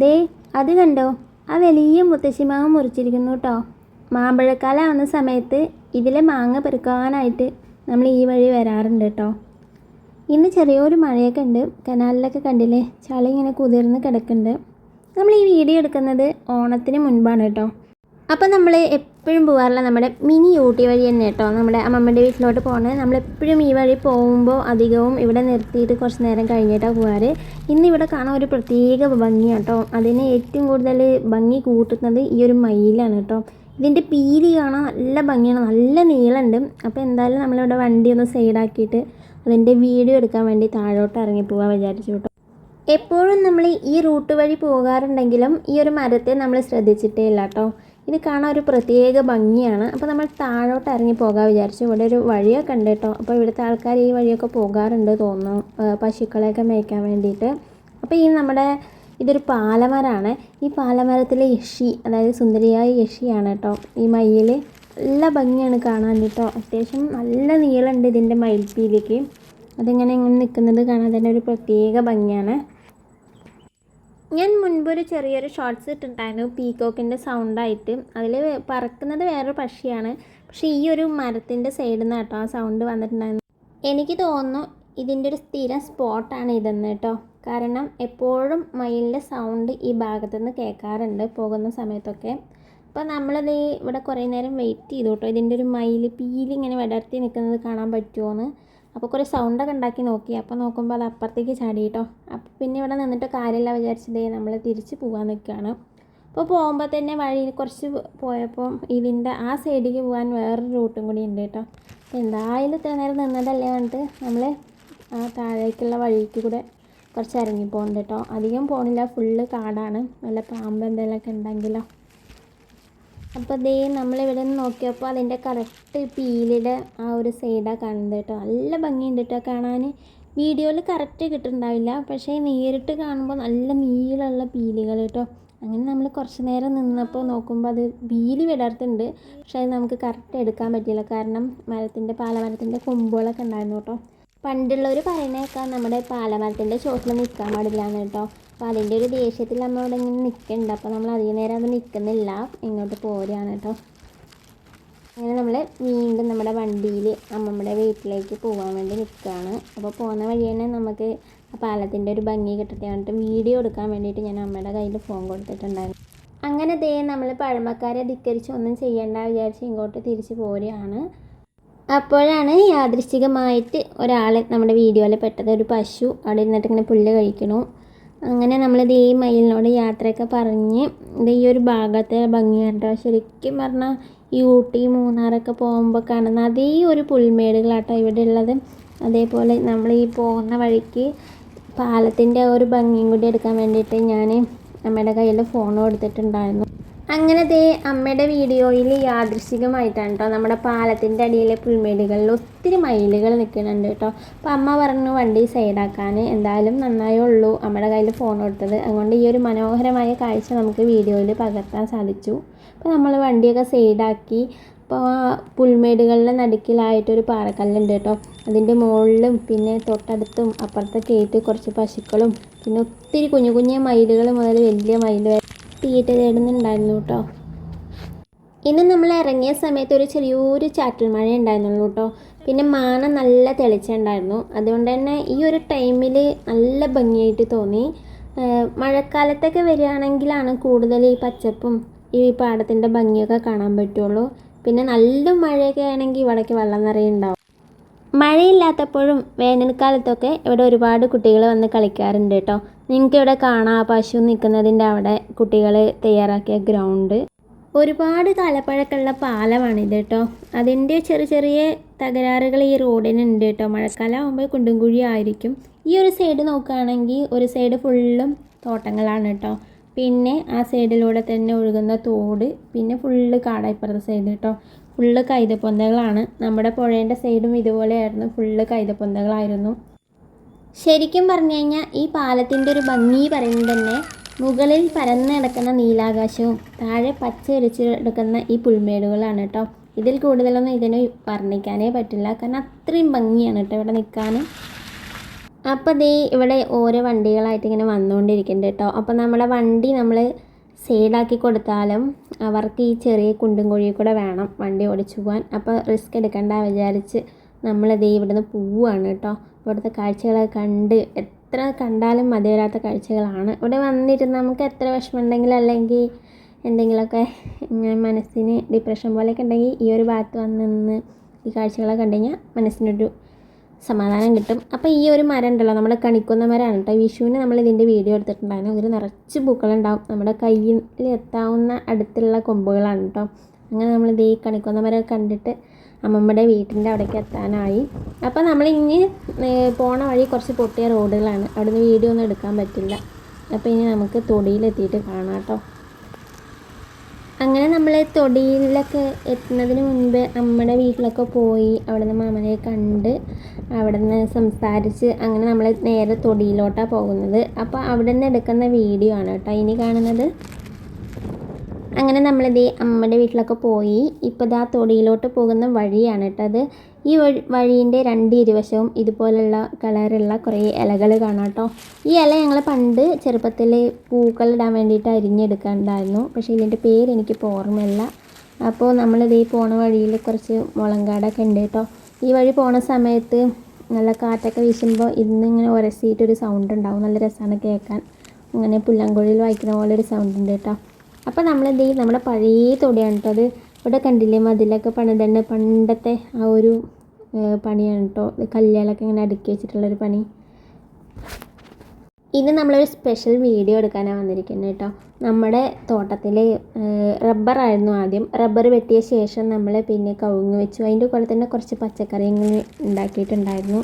ദേ അത് കണ്ടോ? ആ വലിയ മുത്തശ്ശിമാവ് മുറിച്ചിരിക്കുന്നു കേട്ടോ മാമ്പഴക്കാലാവുന്ന സമയത്ത് ഇതിലെ മാങ്ങ പെറുക്കാനായിട്ട് നമ്മൾ ഈ വഴി വരാറുണ്ട് കേട്ടോ ഇന്ന് ചെറിയൊരു മഴയൊക്കെ ഉണ്ട്. കനാലിലൊക്കെ കണ്ടില്ലേ? ചളി ഇങ്ങനെ കുതിർന്ന് കിടക്കുന്നുണ്ട്. നമ്മൾ ഈ വീഡിയോ എടുക്കുന്നത് ഓണത്തിന് മുൻപാണ് കേട്ടോ അപ്പോൾ നമ്മൾ എപ്പോഴും പോകാറുള്ള നമ്മുടെ മിനി ഊട്ടി വഴി തന്നെ കേട്ടോ. നമ്മുടെ അമ്മമ്മയുടെ വീട്ടിലോട്ട് പോകണത് നമ്മളെപ്പോഴും ഈ വഴി പോകുമ്പോൾ അധികവും ഇവിടെ നിർത്തിയിട്ട് കുറച്ച് നേരം കഴിഞ്ഞിട്ടാണ് പോകാറ് ഇന്ന് ഇവിടെ കാണാൻ ഒരു പ്രത്യേക ഭംഗിയാണ് കേട്ടോ. അതിന് ഏറ്റവും കൂടുതൽ ഭംഗി കൂട്ടുന്നത് ഈ ഒരു മയിലാണ് കേട്ടോ. ഇതിന്റെ പീലി കാണാൻ നല്ല ഭംഗിയാണ്. നല്ല നീളമുണ്ട് അപ്പോൾ എന്തായാലും നമ്മളിവിടെ വണ്ടി ഒന്ന് സൈഡാക്കിയിട്ട് അതിന്റെ വീഡിയോ എടുക്കാൻ വേണ്ടി താഴോട്ട് ഇറങ്ങി വിചാരിച്ചു കേട്ടോ. എപ്പോഴും നമ്മൾ ഈ റൂട്ട് വഴി പോകാറുണ്ടെങ്കിലും ഈ ഒരു മരത്തെ നമ്മൾ ശ്രദ്ധിച്ചിട്ടേ ഇല്ല കേട്ടോ. ഇത് കാണാൻ ഒരു പ്രത്യേക ഭംഗിയാണ്. അപ്പോൾ നമ്മൾ താഴോട്ട് ഇറങ്ങി പോകാൻ വിചാരിച്ചു. ഇവിടെ ഒരു വഴിയൊക്കെ ഉണ്ട് കേട്ടോ. അപ്പോൾ ഇവിടുത്തെ ആൾക്കാർ ഈ വഴിയൊക്കെ പോകാറുണ്ട് തോന്നുന്നു. പശുക്കളെയൊക്കെ മേയ്ക്കാൻ വേണ്ടിയിട്ട്. അപ്പോൾ ഈ നമ്മുടെ ഇതൊരു പാലമരമാണ്. ഈ പാലമരത്തിലെ യക്ഷി അതായത് സുന്ദരിയായ യക്ഷിയാണ് കേട്ടോ. ഈ മയിൽ നല്ല ഭംഗിയാണ് കാണാൻ കേട്ടോ. അത്യാവശ്യം നല്ല നീളമുണ്ട് ഇതിന്റെ മയിൽപ്പീലിക്ക്. അതിങ്ങനെ ഇങ്ങനെ നിൽക്കുന്നത് കാണാൻ തന്നെ ഒരു പ്രത്യേക ഭംഗിയാണ്. ഞാൻ മുൻപൊരു ചെറിയൊരു ഷോർട്സ് ഇട്ടിട്ടുണ്ടായിരുന്നു. പീക്കോക്കിന്റെ സൗണ്ടായിട്ട് അതിൽ പറക്കുന്നത് വേറൊരു പക്ഷിയാണ്. പക്ഷേ ഈ ഒരു മരത്തിന്റെ സൈഡിൽ നിന്ന് കേട്ടോ ആ സൗണ്ട് വന്നിട്ടുണ്ടായിരുന്നു. എനിക്ക് തോന്നുന്നു ഇതിന്റെ ഒരു സ്ഥിരം സ്പോട്ടാണ് ഇതെന്ന് കേട്ടോ. കാരണം എപ്പോഴും മയിലിന്റെ സൗണ്ട് ഈ ഭാഗത്തുനിന്ന് കേൾക്കാറുണ്ട് പോകുന്ന സമയത്തൊക്കെ. അപ്പോൾ നമ്മളത് ഇവിടെ കുറേ നേരം വെയിറ്റ് ചെയ്തു കേട്ടോ. ഇതിന്റെ ഒരു മയിൽ പീലിങ്ങനെ വിടർത്തി നിൽക്കുന്നത് കാണാൻ പറ്റുമോയെന്ന് അപ്പോൾ കുറേ സൗണ്ടൊക്കെ ഉണ്ടാക്കി നോക്കി. അപ്പോൾ നോക്കുമ്പോൾ അത് അപ്പുറത്തേക്ക് ചാടി കേട്ടോ അപ്പോൾ പിന്നെ ഇവിടെ നിന്നിട്ട് കാര്യമില്ല വിചാരിച്ചതേ നമ്മൾ തിരിച്ച് പോകാൻ നിൽക്കുകയാണ് അപ്പോൾ പോകുമ്പോൾ തന്നെ വഴിയിൽ കുറച്ച് പോയപ്പോൾ ഇതിന്റെ ആ സൈഡിലേക്ക് പോകാൻ വേറൊരു റൂട്ടും കൂടി ഉണ്ട് കേട്ടോ എന്തായാലും ഇത്ര നേരം നിന്നതല്ലേ പറഞ്ഞിട്ട് നമ്മൾ ആ താഴേക്കുള്ള വഴിക്ക് കൂടെ കുറച്ച് ഇറങ്ങി പോകുന്നുണ്ട് കേട്ടോ അധികം പോണില്ല ഫുള്ള് കാടാണ്. നല്ല പാമ്പ് എന്തെങ്കിലുമൊക്കെ ഉണ്ടെങ്കിലോ. അപ്പോൾ ദേ നമ്മളിവിടെ നിന്ന് നോക്കിയപ്പോൾ അതിന്റെ കറക്റ്റ് പീലിയുടെ ആ ഒരു സൈഡാണ് കാണുന്നത് കേട്ടോ. നല്ല ഭംഗിയുണ്ട് കേട്ടോ കാണാൻ വീഡിയോയിൽ കറക്റ്റ് കിട്ടുന്നുണ്ടാവില്ല. പക്ഷേ നേരിട്ട് കാണുമ്പോൾ നല്ല നീളമുള്ള പീലുകൾ കേട്ടോ. അങ്ങനെ നമ്മൾ കുറച്ച് നേരം നിന്നപ്പോൾ നോക്കുമ്പോൾ അത് പീലി വിടർത്തുണ്ട്. പക്ഷേ അത് നമുക്ക് കറക്റ്റ് എടുക്കാൻ പറ്റില്ല കാരണം മരത്തിന്റെ പാലമരത്തിന്റെ കൊമ്പുകളൊക്കെ ഉണ്ടായിരുന്നു കേട്ടോ. പണ്ടുള്ളവർ പറയുന്നേക്കാൾ നമ്മുടെ പാലമരത്തിന്റെ ചോട്ടിൽ നിൽക്കാൻ പാടില്ല എന്ന് കേട്ടോ. അപ്പോൾ അതിന്റെ ഒരു ദേഷ്യത്തിൽ നമ്മൾ അവിടെ ഇങ്ങനെ നിൽക്കുന്നുണ്ട് അപ്പോൾ നമ്മൾ അധികം നേരം അത് നിൽക്കുന്നില്ല ഇങ്ങോട്ട് പോരുകയാണ് കേട്ടോ അങ്ങനെ നമ്മൾ വീണ്ടും നമ്മുടെ വണ്ടിയിൽ അമ്മമ്മയുടെ വീട്ടിലേക്ക് പോകാൻ വേണ്ടി നിൽക്കുകയാണ് അപ്പോൾ പോകുന്ന വഴി തന്നെ നമുക്ക് ആ പാലത്തിന്റെ ഒരു ഭംഗി കിട്ടട്ടെ പറഞ്ഞിട്ട് വീഡിയോ എടുക്കാൻ വേണ്ടിയിട്ട് ഞാൻ അമ്മയുടെ കയ്യിൽ ഫോൺ കൊടുത്തിട്ടുണ്ടായിരുന്നു. അങ്ങനെ ദേ നമ്മൾ പഴമക്കാരെ ധിക്കരിച്ച് ഒന്നും ചെയ്യേണ്ട വിചാരിച്ച് ഇങ്ങോട്ട് തിരിച്ച് പോരുകയാണ് അപ്പോഴാണ് യാദൃശ്ചികമായിട്ട് ഒരാൾ നമ്മുടെ വീഡിയോയിൽ പെട്ടത് ഒരു പശു. അവിടെ ഇരുന്നിട്ട് ഇങ്ങനെ പുല്ല് കഴിക്കണു. അങ്ങനെ നമ്മളിത് ഈ മയിലിനോട് യാത്രയൊക്കെ പറഞ്ഞ് ഇത് ഈ ഒരു ഭാഗത്തെ ഭംഗിയാണ് കേട്ടോ ശരിക്കും പറഞ്ഞാൽ ഈ ഊട്ടി മൂന്നാറൊക്കെ പോകുമ്പോൾ കാണുന്ന അതേ ഒരു പുൽമേടുകളാട്ടോ ഇവിടെ ഉള്ളത്. അതേപോലെ നമ്മൾ ഈ പോകുന്ന വഴിക്ക് പാലത്തിന്റെ ഒരു ഭംഗിയും കൂടി എടുക്കാൻ വേണ്ടിയിട്ട് ഞാൻ അമ്മയുടെ കയ്യിൽ ഫോൺ കൊടുത്തിട്ടുണ്ടായിരുന്നു അങ്ങനെ ദേ അമ്മയുടെ വീഡിയോയിൽ യാദൃശികമായിട്ടാണ് കേട്ടോ നമ്മുടെ പാലത്തിന്റെ അടിയിലെ പുൽമേടുകളിൽ ഒത്തിരി മയിലുകൾ നിൽക്കുന്നുണ്ട് കേട്ടോ അപ്പോൾ അമ്മ പറഞ്ഞു വണ്ടി സൈഡാക്കാൻ എന്തായാലും നന്നായേ ഉള്ളൂ. അമ്മയുടെ കയ്യിൽ ഫോൺ കൊടുത്തത്. അതുകൊണ്ട് ഈ ഒരു മനോഹരമായ കാഴ്ച നമുക്ക് വീഡിയോയിൽ പകർത്താൻ സാധിച്ചു. അപ്പോൾ നമ്മൾ വണ്ടിയൊക്കെ സൈഡാക്കി. അപ്പോൾ പുൽമേടുകളുടെ നടുക്കിലായിട്ടൊരു പാറക്കല്ലുണ്ട് കേട്ടോ അതിന്റെ മുകളിലും പിന്നെ തൊട്ടടുത്തും അപ്പുറത്തെ ആയിട്ട് കുറച്ച് പശുക്കളും പിന്നെ ഒത്തിരി കുഞ്ഞു കുഞ്ഞു മയിലുകൾ മുതൽ വലിയ മയിൽ വരെ തീറ്റ തേടുന്നുണ്ടായിരുന്നു കേട്ടോ. ഇന്ന് നമ്മൾ ഇറങ്ങിയ സമയത്ത് ഒരു ചെറിയൊരു ചാറ്റൽ മഴ ഉണ്ടായിരുന്നുള്ളൂ കേട്ടോ. പിന്നെ മാന നല്ല തെളിച്ചുണ്ടായിരുന്നു. അതുകൊണ്ട് തന്നെ ഈ ഒരു ടൈമിൽ നല്ല ഭംഗിയായിട്ട് തോന്നി. മഴക്കാലത്തൊക്കെ വരികയാണെങ്കിലാണ് കൂടുതൽ ഈ പച്ചപ്പും ഈ പാടത്തിന്റെ ഭംഗിയൊക്കെ കാണാൻ പറ്റുള്ളൂ. പിന്നെ നല്ല മഴയൊക്കെ ആണെങ്കിൽ ഇവിടേക്ക് വെള്ളം നിറയുണ്ടാവും മഴയില്ലാത്തപ്പോഴും വേനൽക്കാലത്തൊക്കെ ഇവിടെ ഒരുപാട് കുട്ടികൾ വന്ന് കളിക്കാറുണ്ട് കേട്ടോ. നിങ്ങൾക്ക് ഇവിടെ കാണാം പശു നിൽക്കുന്നതിന്റെ അവിടെ കുട്ടികൾ തയ്യാറാക്കിയ ഗ്രൗണ്ട്. ഒരുപാട് കാലപ്പഴക്കമുള്ള പാലമാണിത് കേട്ടോ അതിന്റെ ചെറിയ ചെറിയ തകരാറുകൾ ഈ റോഡിനുണ്ട് കേട്ടോ മഴക്കാലം ആകുമ്പോൾ കുണ്ടും കുഴി ആയിരിക്കും. ഈ ഒരു സൈഡ് നോക്കുകയാണെങ്കിൽ ഒരു സൈഡ് ഫുള്ളും തോട്ടങ്ങളാണ് കേട്ടോ പിന്നെ ആ സൈഡിലൂടെ തന്നെ ഒഴുകുന്ന തോട് പിന്നെ ഫുള്ള് കാടാ സൈഡ് കേട്ടോ ഫുള്ള് കൈതപ്പൊന്തകളാണ്. നമ്മുടെ പുഴേന്റെ സൈഡും ഇതുപോലെയായിരുന്നു. ഫുള്ള് കൈതപ്പൊന്തകളായിരുന്നു. ശരിക്കും പറഞ്ഞു കഴിഞ്ഞാൽ ഈ പാലത്തിന്റെ ഒരു ഭംഗി പറയുന്നത് തന്നെ മുകളിൽ പരന്ന് കിടക്കുന്ന നീലാകാശവും താഴെ പച്ച ഒലിച്ച് കിടക്കുന്ന ഈ പുൽമേടുകളാണ് കേട്ടോ. ഇതിൽ കൂടുതലൊന്നും ഇതിന് വർണിക്കാനേ പറ്റില്ല. കാരണം അത്രയും ഭംഗിയാണ് കേട്ടോ ഇവിടെ നിൽക്കാൻ അപ്പോൾ ദേ ഇവിടെ ഓരോ വണ്ടികളായിട്ട് ഇങ്ങനെ വന്നുകൊണ്ടിരിക്കുന്നുണ്ട് കേട്ടോ. അപ്പോൾ നമ്മുടെ വണ്ടി നമ്മൾ സൈഡാക്കി കൊടുത്താലും അവർക്ക് ഈ ചെറിയ കുണ്ടും കുഴിയിൽ കൂടെ വേണം വണ്ടി ഓടിച്ചു പോകാൻ. അപ്പോൾ റിസ്ക് എടുക്കണ്ട വിചാരിച്ച് നമ്മൾ ദേ ഇവിടുന്ന് പോവുകയാണ് കേട്ടോ. ഇവിടുത്തെ കാഴ്ചകളൊക്കെ കണ്ട് എത്ര കണ്ടാലും മതി വരാത്ത കാഴ്ചകളാണ്. ഇവിടെ വന്നിരുന്ന് നമുക്ക് എത്ര വിഷമമുണ്ടെങ്കിലും അല്ലെങ്കിൽ എന്തെങ്കിലുമൊക്കെ ഇങ്ങനെ മനസ്സിന് ഡിപ്രഷൻ പോലെയൊക്കെ ഉണ്ടെങ്കിൽ ഈ ഒരു ഭാഗത്ത് വന്ന് നിന്ന് ഈ കാഴ്ചകളൊക്കെ കണ്ടു കഴിഞ്ഞാൽ മനസ്സിനൊരു സമാധാനം കിട്ടും. അപ്പോൾ ഈ ഒരു മരം ഉണ്ടല്ലോ നമ്മുടെ കണിക്കുന്ന മരമാണ് കേട്ടോ. വിഷുവിന് നമ്മൾ ഇതിന്റെ വീഡിയോ എടുത്തിട്ടുണ്ടായിരുന്നു. ഇതിൽ നിറച്ച് പൂക്കളുണ്ടാവും. നമ്മുടെ കയ്യിൽ എത്താവുന്ന അടുത്തുള്ള കൊമ്പുകളാണ് കേട്ടോ. അങ്ങനെ നമ്മൾ ഈ കണിക്കുന്ന മരം കണ്ടിട്ട് അമ്മമ്മയുടെ വീട്ടിന്റെ അവിടേക്ക് എത്താനായി. അപ്പോൾ നമ്മൾ ഇനി പോണ വഴി കുറച്ച് പൊട്ടിയ റോഡുകളാണ്. അവിടുന്ന് വീഡിയോ ഒന്നും എടുക്കാൻ പറ്റില്ല. അപ്പോൾ ഇനി നമുക്ക് തൊടിയിലെത്തിയിട്ട് കാണാം കേട്ടോ. അങ്ങനെ നമ്മൾ തൊടിയിലൊക്കെ എത്തുന്നതിന് മുൻപ് അമ്മയുടെ വീട്ടിലൊക്കെ പോയി അവിടുന്ന് മാമനെ കണ്ട് അവിടുന്ന് സംസാരിച്ച് അങ്ങനെ നമ്മൾ നേരെ തൊടിയിലോട്ടാണ് പോകുന്നത്. അപ്പോൾ അവിടെ നിന്ന് എടുക്കുന്ന വീഡിയോ ആണ് കേട്ടോ. ഇനി കാണുന്നത് അങ്ങനെ നമ്മളിത് അമ്മയുടെ വീട്ടിലൊക്കെ പോയി. ഇപ്പോൾ ഇതാ തൊടിയിലോട്ട് പോകുന്ന വഴിയാണ് കേട്ടോ അത്. ഈ വഴി വഴീന്റെ രണ്ട് ഇരുവശവും ഇതുപോലുള്ള കളറുള്ള കുറേ ഇലകൾ കാണാം കേട്ടോ ഈ ഇല ഞങ്ങൾ പണ്ട് ചെറുപ്പത്തിൽ പൂക്കളിടാൻ വേണ്ടിയിട്ട് അരിഞ്ഞെടുക്കാനുണ്ടായിരുന്നു പക്ഷേ ഇതിന്റെ പേര് എനിക്കിപ്പോൾ ഓർമ്മയില്ല. അപ്പോൾ നമ്മളിത് ഈ പോണ വഴിയിൽ കുറച്ച് മുളങ്കാടൊക്കെ ഉണ്ട് കേട്ടോ ഈ വഴി പോണ സമയത്ത് നല്ല കാറ്റൊക്കെ വീശുമ്പോൾ ഇന്നിങ്ങനെ ഉരസിയിട്ടൊരു സൗണ്ട് ഉണ്ടാവും. നല്ല രസമാണ് കേൾക്കാൻ. അങ്ങനെ പുല്ലാങ്കുഴിയിൽ വായിക്കുന്ന പോലെ ഒരു സൗണ്ട് ഉണ്ട് കേട്ടോ അപ്പോൾ നമ്മളെന്ത് ചെയ്യും? നമ്മുടെ പഴയ തൊടിയാണ് കേട്ടോ അത് ഇവിടെ കണ്ടില്ലേ? മതിലൊക്കെ പണിതന്നെ പണ്ടത്തെ ആ ഒരു പണിയാണ് കേട്ടോ കല്ലുകളൊക്കെ ഇങ്ങനെ അടുക്കി വെച്ചിട്ടുള്ളൊരു പണി. ഇന്ന് നമ്മളൊരു സ്പെഷ്യൽ വീഡിയോ എടുക്കാനാണ് വന്നിരിക്കുന്നത് കേട്ടോ നമ്മുടെ തോട്ടത്തിൽ റബ്ബറായിരുന്നു ആദ്യം. റബ്ബർ വെട്ടിയ ശേഷം നമ്മൾ പിന്നെ കവുങ്ങ് വെച്ചു. അതിന്റെ കൂടെ തന്നെ കുറച്ച് പച്ചക്കറികൾ ഉണ്ടാക്കിയിട്ടുണ്ടായിരുന്നു.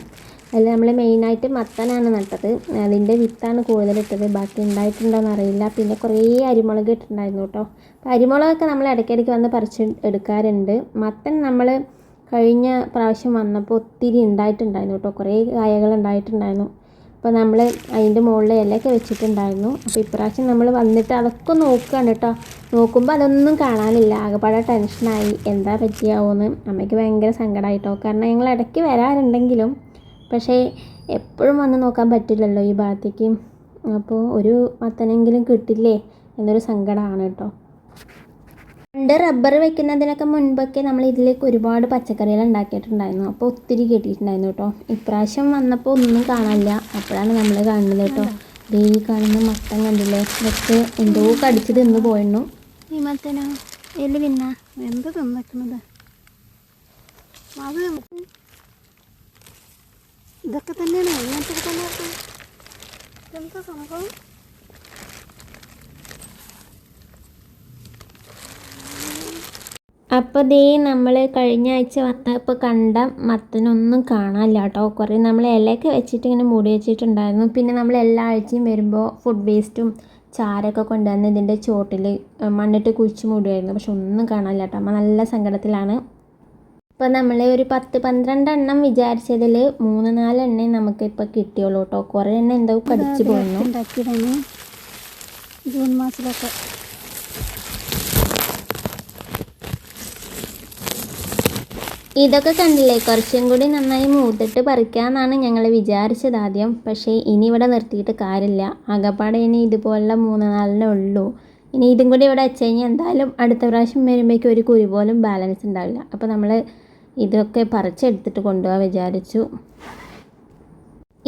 അതിൽ നമ്മൾ മെയിനായിട്ട് മത്തനാണ് നട്ടത്. അതിന്റെ വിത്താണ് കൂടുതലിട്ടത്. ബാക്കി ഉണ്ടായിട്ടുണ്ടോയെന്ന് അറിയില്ല. പിന്നെ കുറേ അരിമുളക് ഇട്ടിട്ടുണ്ടായിരുന്നു കേട്ടോ. അപ്പോൾ അരിമുളകൊക്കെ നമ്മൾ ഇടയ്ക്കിടയ്ക്ക് വന്ന് പറിച്ച് എടുക്കാറുണ്ട്. മത്തൻ നമ്മൾ കഴിഞ്ഞ പ്രാവശ്യം വന്നപ്പോൾ ഒത്തിരി ഉണ്ടായിട്ടുണ്ടായിരുന്നു കേട്ടോ. കുറേ കായകൾ ഉണ്ടായിട്ടുണ്ടായിരുന്നു. അപ്പോൾ നമ്മൾ അതിന്റെ മുകളിൽ ഇലയൊക്കെ വെച്ചിട്ടുണ്ടായിരുന്നു. അപ്പോൾ ഇപ്രാവശ്യം നമ്മൾ വന്നിട്ട് അതൊക്കെ നോക്കുകയാണ് കേട്ടോ. നോക്കുമ്പോൾ അതൊന്നും കാണാനില്ല. ആകെപ്പാടെ ടെൻഷനായി എന്താ പറ്റിയാവോന്ന്. അമ്മയ്ക്ക് ഭയങ്കര സങ്കടമായിട്ടോ കാരണം ഞങ്ങൾ ഇടയ്ക്ക് വരാറുണ്ടെങ്കിലും പക്ഷേ എപ്പോഴും വന്ന് നോക്കാൻ പറ്റില്ലല്ലോ ഈ ഭാഗത്തേക്ക്. അപ്പോൾ ഒരു മത്തനെങ്കിലും കിട്ടില്ലേ എന്നൊരു സങ്കടമാണ് കേട്ടോ. പണ്ട് റബ്ബർ വെക്കുന്നതിനൊക്കെ മുൻപൊക്കെ നമ്മൾ ഇതിലേക്ക് ഒരുപാട് പച്ചക്കറികൾ ഉണ്ടാക്കിയിട്ടുണ്ടായിരുന്നു. അപ്പോൾ ഒത്തിരി കിട്ടിയിട്ടുണ്ടായിരുന്നു കേട്ടോ. ഇപ്രാവശ്യം വന്നപ്പോൾ ഒന്നും കാണാനില്ല. അപ്പോഴാണ് നമ്മൾ കാണുന്നത് കേട്ടോ. ഈ കാണുന്ന മത്തൻ കണ്ടില്ലേ? ഇതൊക്കെ എന്തോ കടിച്ച് തിന്ന് പോയിരുന്നു ഈ മത്തനോ? എല്ല് പിന്നെ എന്ത് തിന്നിക്കുന്നത് ഇതൊക്കെ തന്നെയാണ് ഇങ്ങനത്തെ തന്നെ എന്താ സംഭവം. അപ്പോൾ ദേ നമ്മൾ കഴിഞ്ഞ ആഴ്ച വന്നപ്പോൾ കണ്ട മത്തനൊന്നും കാണാനില്ല കേട്ടോ. കുറേ നമ്മൾ ഇലയൊക്കെ വെച്ചിട്ട് ഇങ്ങനെ മൂടി വെച്ചിട്ടുണ്ടായിരുന്നു. പിന്നെ നമ്മൾ എല്ലാ ആഴ്ചയും വരുമ്പോൾ ഫുഡ് വേസ്റ്റും ചാരമൊക്കെ കൊണ്ടുവന്ന് ഇതിന്റെ ചോട്ടിൽ മണ്ണിട്ട് കുഴിച്ച് മൂടുമായിരുന്നു പക്ഷെ ഒന്നും കാണാനില്ല കേട്ടോ. അമ്മ നല്ല സങ്കടത്തിലാണ്. അപ്പോൾ നമ്മൾ ഒരു പത്ത് പന്ത്രണ്ട് എണ്ണം വിചാരിച്ചതിൽ മൂന്ന് നാല് എണ്ണേ നമുക്ക് ഇപ്പോൾ കിട്ടിയുള്ളൂ കേട്ടോ കുറേ എണ്ണം എന്തോ കടിച്ചു പോകുന്നു ഉണ്ടാക്കിയതാണ് ജൂൺ മാസത്തിലൊക്കെ. ഇതൊക്കെ കണ്ടില്ലേ? കുറച്ചും കൂടി നന്നായി മൂത്തിട്ട് പറിക്കാമെന്നാണ് ഞങ്ങൾ വിചാരിച്ചത് ആദ്യം. പക്ഷേ ഇനി ഇവിടെ നിർത്തിയിട്ട് കാര്യമില്ല. ആകപ്പാടെ ഇനി ഇതുപോലുള്ള മൂന്ന് നാലിനേ ഉള്ളൂ. ഇനി ഇതും കൂടി ഇവിടെ വെച്ച് കഴിഞ്ഞാൽ എന്തായാലും അടുത്ത പ്രാവശ്യം വരുമ്പോഴേക്കും ഒരു കുരു പോലും ബാലൻസ് ഉണ്ടാവില്ല. അപ്പോൾ നമ്മൾ ഇതൊക്കെ പറിച്ചെടുത്തിട്ട് കൊണ്ടുപോകാൻ വിചാരിച്ചു.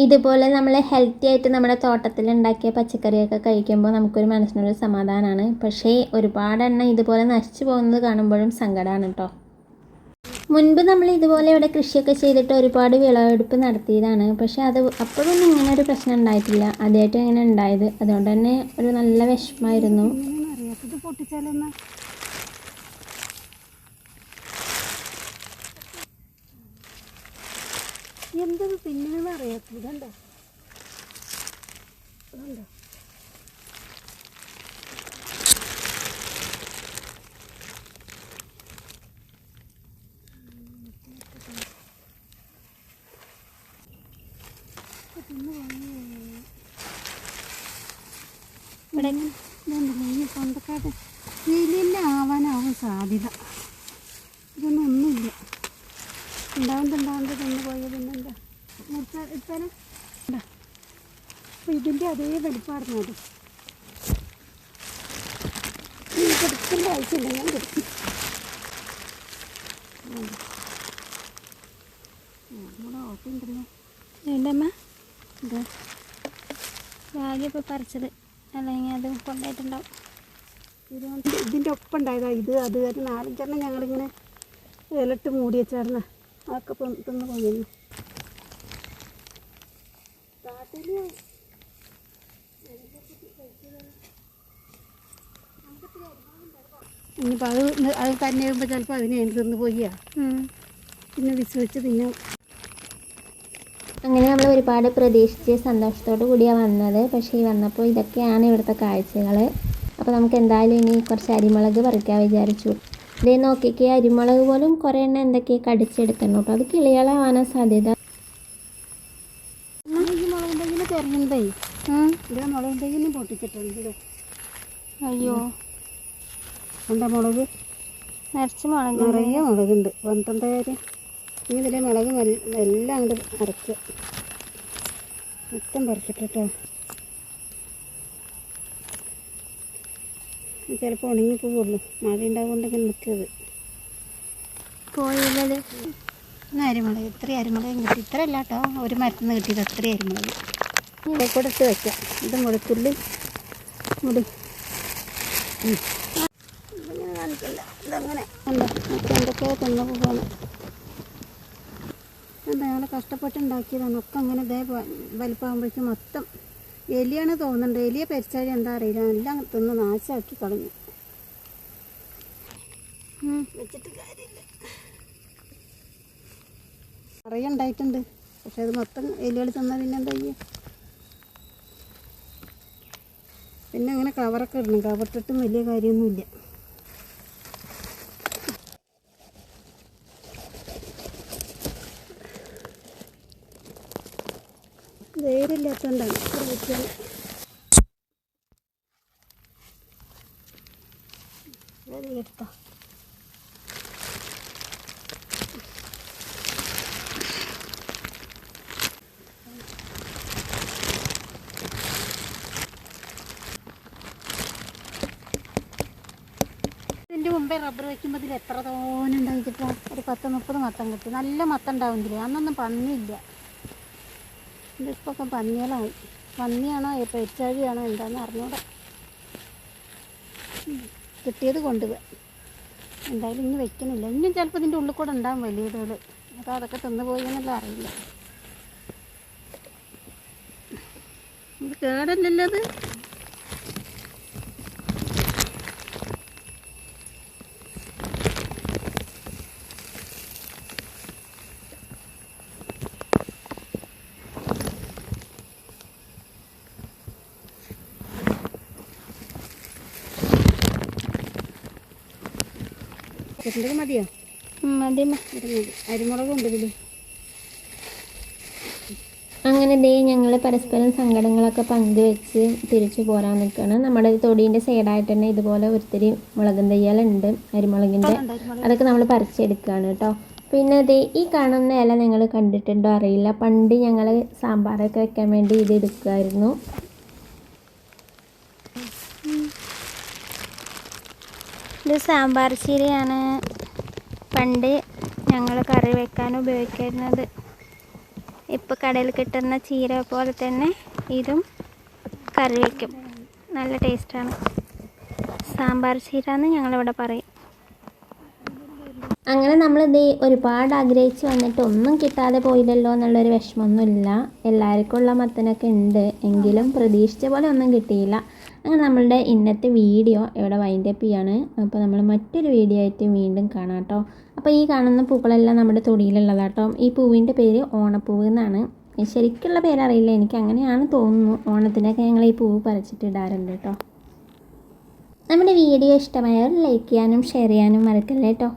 ഇതുപോലെ നമ്മൾ ഹെൽത്തി ആയിട്ട് നമ്മുടെ തോട്ടത്തിൽ ഉണ്ടാക്കിയ പച്ചക്കറിയൊക്കെ കഴിക്കുമ്പോൾ നമുക്കൊരു മനസ്സിനൊരു സമാധാനമാണ് പക്ഷേ ഒരുപാട് എണ്ണം ഇതുപോലെ നശിച്ചു പോകുന്നത് കാണുമ്പോഴും സങ്കടമാണ് കേട്ടോ മുൻപ് നമ്മൾ ഇതുപോലെ ഇവിടെ കൃഷിയൊക്കെ ചെയ്തിട്ട് ഒരുപാട് വിളവെടുപ്പ് നടത്തിയതാണ്. പക്ഷേ അത് അപ്പോഴൊന്നും ഇങ്ങനെ ഒരു പ്രശ്നം ഉണ്ടായിട്ടില്ല. ആദ്യമായിട്ട് ഇങ്ങനെ ഉണ്ടായത്. അതുകൊണ്ട് തന്നെ ഒരു നല്ല വിഷമമായിരുന്നു പൊട്ടിച്ചാലെന്നാ എന്തത് തിന്നണെന്ന് അറിയാത്തത്? ഇതുണ്ടോ? ഇതുണ്ടോ? ഇവിടെ ഞാൻ സ്വന്തക്കാട്ട് വെയിലില്ല ആവാനാവും സാധ്യത ഇതൊന്നും ഒന്നുമില്ല ഉണ്ടാവുന്നുണ്ടാവുന്നത് തന്നു പോയത് പിന്നെന്താ മുറിച്ച അപ്പം ഇതിന്റെ അതേ വലിപ്പായിരുന്നു അത്. കൊടുക്കേണ്ട ആവശ്യമില്ല. ഞാൻ കൊടുക്കും. നമ്മുടെ വേണ്ടമ്മ എന്താ ഇപ്പോൾ പറിച്ചത്. അല്ലെങ്കിൽ അത് കൊണ്ടായിട്ടുണ്ടാവും ഇതിന്റെ ഒപ്പം ഉണ്ടായതാ ഇത് അത് ഒരു നാലഞ്ചെണ്ണം ഞങ്ങളിങ്ങനെ ഇലട്ട് മൂടി വെച്ചായിരുന്നു. അതൊക്കെ തിന്ന് പോയിരുന്നു. ഇനിയിപ്പോൾ അത് അത് തന്നെ ആകുമ്പോൾ ചിലപ്പോൾ അതിനെ എനിക്ക് തിന്ന് പോയാ പിന്നെ വിശ്വസിച്ച് പിന്നെ അങ്ങനെ നമ്മൾ ഒരുപാട് പ്രതീക്ഷിച്ച് സന്തോഷത്തോടു കൂടിയാണ് വന്നത്. പക്ഷേ ഈ വന്നപ്പോൾ ഇതൊക്കെയാണ് ഇവിടുത്തെ കാഴ്ചകൾ അപ്പോൾ നമുക്ക് എന്തായാലും ഇനി കുറച്ച് അരിമുളക് പറിക്കാൻ വിചാരിച്ചു. ഇതേ നോക്കിക്കേ അരിമുളക് പോലും കുറേ എണ്ണ എന്തൊക്കെയോ കടിച്ചെടുക്കണം കേട്ടോ. അത് കിളികളാവാനാ സാധ്യത. അയ്യോ. എന്താ മുളക്? നിറച്ച് മുളക് നിറയെ മുളകുണ്ട്. പന്ത്രണ്ട് കാര്യം? ഇനി ഇതിലെ മുളക് എല്ലാം അങ്ങോട്ട് അരക്കുക മൊത്തം പറിച്ചിട്ടോ ചിലപ്പോൾ ഉണങ്ങി പോകുള്ളൂ മഴ ഉണ്ടാകൊണ്ട് ഇങ്ങനെ നിൽക്കുന്നത് ഇന്ന് അരിമുളക്. ഇത്ര അരിമുളകും കിട്ടി. ഇത്ര അല്ല കേട്ടോ. ഒരു മരത്തിൽ നിന്ന് കിട്ടിയത് അത്ര അരിമുളക്. ഇവിടെ കൂടെ ഇട്ട് വെക്കാം. ഇത് മുളക്കുള്ളി മുടി. ഉം. ഇതിങ്ങനെ കാണിക്കില്ല ഇതങ്ങനെ. ഉണ്ടോ മറ്റേ എന്തൊക്കെയോ തിന്നു എന്താ ഞങ്ങൾ കഷ്ടപ്പെട്ടുണ്ടാക്കിയതാണ് ഒക്കെ അങ്ങനെ ഇതേ വലിപ്പമാകുമ്പോഴേക്കും മൊത്തം എലിയാണ് തോന്നുന്നുണ്ട്. എലിയെ പരിച്ചാഴി എന്താ അറിയില്ല. എല്ലാം തിന്ന് നാശമാക്കി കളഞ്ഞു. നിറയെ ഉണ്ടായിട്ടുണ്ട്. പക്ഷെ അത് മൊത്തം എലികൾ തിന്നാൽ പിന്നെ എന്താ ചെയ്യുക പിന്നെ അങ്ങനെ കവറൊക്കെ ഇടണം. കവറിട്ടിട്ടും വലിയ കാര്യമൊന്നുമില്ല. വേരില്ലാത്തതുകൊണ്ടാണ്. വെച്ചാൽ എടുത്തോ ഇതിന്റെ മുമ്പേ റബ്ബർ വയ്ക്കുമ്പോൾ ഇതിൽ എത്ര തോനെ ഉണ്ടായിട്ടിപ്പോൾ ഒരു പത്ത് മുപ്പത് മത്തം കിട്ടി. നല്ല മത്തം ഉണ്ടാവും ഇതിൽ അന്നൊന്നും പന്നിയില്ല. ഇതിപ്പോൾ പന്നികളായി. പന്നിയാണോ പെരിച്ചാഴിയാണോ എന്താണെന്ന് അറിഞ്ഞൂടെ. കിട്ടിയത് കൊണ്ടുപോയി എന്തായാലും ഇനി വെക്കണില്ല. ഇനിയും ചിലപ്പോൾ ഇതിന്റെ ഉള്ളിൽ കൂടെ ഉണ്ടാവും വലിയതുകൾ അപ്പോൾ അതൊക്കെ തിന്നുപോയി എന്നുള്ള അറിയില്ല. കേടല്ലല്ലോ കുരുമുളക് മതിയോ? മതി അരിമുളകും ഉണ്ട് ഇതിൽ അങ്ങനെ ദേ ഞങ്ങൾ പരസ്പരം സങ്കടങ്ങളൊക്കെ പങ്കുവെച്ച് തിരിച്ചു പോരാൻ നിൽക്കുകയാണ്. നമ്മുടെ തൊടീന്റെ സൈഡായിട്ട് തന്നെ ഇതുപോലെ ഒത്തിരി മുളകും തയ്യലുണ്ട് അരിമുളകിന്റെ. അതൊക്കെ നമ്മൾ പറിച്ചെടുക്കുകയാണ് കേട്ടോ. പിന്നെ ദേ ഈ കാണുന്ന ഇല നിങ്ങൾ കണ്ടിട്ടുണ്ടോ അറിയില്ല. പണ്ട് ഞങ്ങൾ സാമ്പാറൊക്കെ വെക്കാൻ വേണ്ടി ഇത് എടുക്കുമായിരുന്നു. ഇത് സാമ്പാർ ചീരയാണ്. പണ്ട് ഞങ്ങൾ കറി വെക്കാൻ ഉപയോഗിക്കുന്നത് ഇപ്പോൾ കടയിൽ കിട്ടുന്ന ചീര പോലെ തന്നെ ഇതും കറി വയ്ക്കും നല്ല ടേസ്റ്റാണ്. സാമ്പാർ ചീര എന്ന് ഞങ്ങളിവിടെ പറയും. അങ്ങനെ നമ്മൾ ഇത് ഒരുപാട് ആഗ്രഹിച്ച് വന്നിട്ട് ഒന്നും കിട്ടാതെ പോയില്ലല്ലോ എന്നുള്ളൊരു വിഷമമൊന്നുമില്ല എല്ലാവർക്കും ഉള്ള മത്തനൊക്കെ ഉണ്ട്. എങ്കിലും പ്രതീക്ഷിച്ച പോലെ ഒന്നും കിട്ടിയില്ല. അങ്ങനെ നമ്മളുടെ ഇന്നത്തെ വീഡിയോ ഇവിടെ വൈൻഡ് അപ്പ് ചെയ്യാണ്. അപ്പോൾ നമ്മൾ മറ്റൊരു വീഡിയോ ആയിട്ട് വീണ്ടും കാണാം കേട്ടോ. അപ്പോൾ ഈ കാണുന്ന പൂക്കളെല്ലാം നമ്മുടെ തൊടിയിലുള്ളതാട്ടോ ഈ പൂവിന്റെ പേര് ഓണപ്പൂവ് എന്നാണ്. ശരിക്കുള്ള പേരറിയില്ല. എനിക്ക് അങ്ങനെയാണ് തോന്നുന്നു. ഓണത്തിനൊക്കെ ഞങ്ങൾ ഈ പൂവ് പറിച്ചിട്ട് ഇടാറുണ്ട് കേട്ടോ. നമ്മുടെ വീഡിയോ ഇഷ്ടമായവർ ലൈക്ക് ചെയ്യാനും ഷെയർ ചെയ്യാനും മറക്കല്ലേ കേട്ടോ.